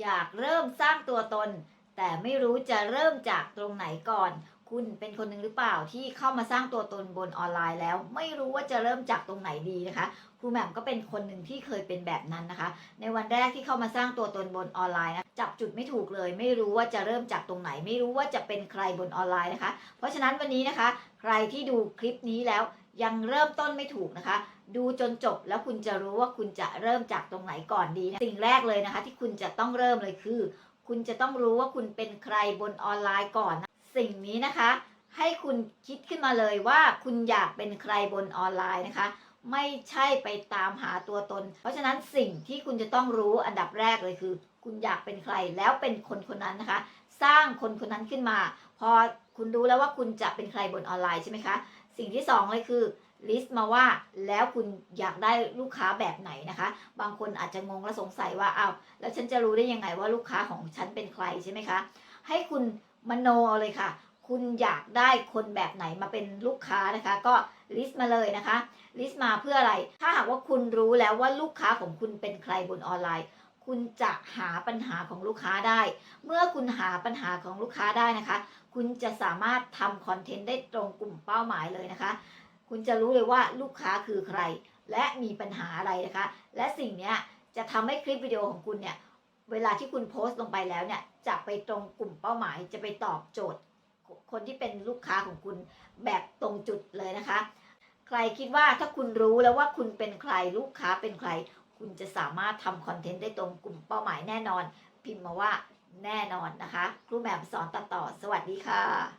อยากเริ่มสร้างตัวตน แต่ไม่รู้จะเริ่มจากตรงไหนก่อน คุณเป็นคนหนึ่งหรือเปล่าที่เข้ามาสร้างตัวตนบนออนไลน์แล้ว ไม่รู้ว่าจะเริ่มจากตรงไหนดีนะคะครูแหม่มก็เป็นคนหนึ่งที่เคยเป็นแบบนั้นนะคะ ในวันแรกที่เข้ามาสร้างตัวตนบนออนไลน์นะจับจุดไม่ถูกเลย ไม่รู้ว่าจะเริ่มจากตรงไหน ไม่รู้ว่าจะเป็นใครบนออนไลน์นะคะ เพราะฉะนั้นวันนี้นะคะ ใครที่ดูคลิปนี้แล้ว ยังเริ่มต้นไม่ถูกนะคะ ดูจนจบแล้วคุณจะรู้ว่าคุณจะเริ่มจากตรงไหนก่อนดีนะสิ่งแรกเลยนะคะ ที่คุณจะต้องเริ่มเลยคือ คุณจะต้องรู้ว่าคุณเป็นใครบนออนไลน์ก่อนนะสิ่งนี้นะคะ ให้คุณคิดขึ้นมาเลยว่าคุณอยากเป็นใครบนออนไลน์นะคะ ไม่ใช่ไปตามหาตัวตน เพราะฉะนั้นสิ่งที่คุณจะต้องรู้อันดับแรกเลยคือ คุณอยากเป็นใครแล้วเป็นคนคนนั้นนะคะ สร้างคนคนนั้นขึ้นมา พอคุณรู้แล้วว่าคุณจะเป็นใครบนออนไลน์ใช่ไหมคะสิ่งที่สองเลยคือลิสต์มาว่าแล้วคุณอยากได้ลูกค้าแบบไหนนะคะ บางคนอาจจะงงและสงสัยว่าอ้าวแล้วฉันจะรู้ได้ยังไงว่าลูกค้าของฉันเป็นใครใช่ไหมคะ ให้คุณมโนเอาเลยค่ะ คุณอยากได้คนแบบไหนมาเป็นลูกค้านะคะ ก็ลิสต์มาเลยนะคะลิสต์มาเพื่ออะไร ถ้าหากว่าคุณรู้แล้วว่าลูกค้าของคุณเป็นใครบนออนไลน์ คุณจะหาปัญหาของลูกค้าได้ เมื่อคุณหาปัญหาของลูกค้าได้นะคะ คุณจะสามารถทำคอนเทนต์ได้ตรงกลุ่มเป้าหมายเลยนะคะ คุณจะรู้เลยว่าลูกค้าคือใคร และมีปัญหาอะไรนะคะ และสิ่งนี้จะทำให้คลิปวิดีโอของคุณเนี่ยเวลาที่คุณโพสต์ลงไปแล้วเนี่ยจะไปตรงกลุ่มเป้าหมาย จะไปตอบโจทย์ คนที่เป็นลูกค้าของคุณแบบตรงจุดเลยนะคะ ใครคิดว่าถ้าคุณรู้แล้วว่าคุณเป็นใครลูกค้าเป็นใคร คุณจะสามารถทำคอนเทนต์ได้ตรงกลุ่มเป้าหมายแน่นอน พิมพ์มาว่าแน่นอนนะคะ ครูแหม่มสอนตัดต่อ สวัสดีค่ะ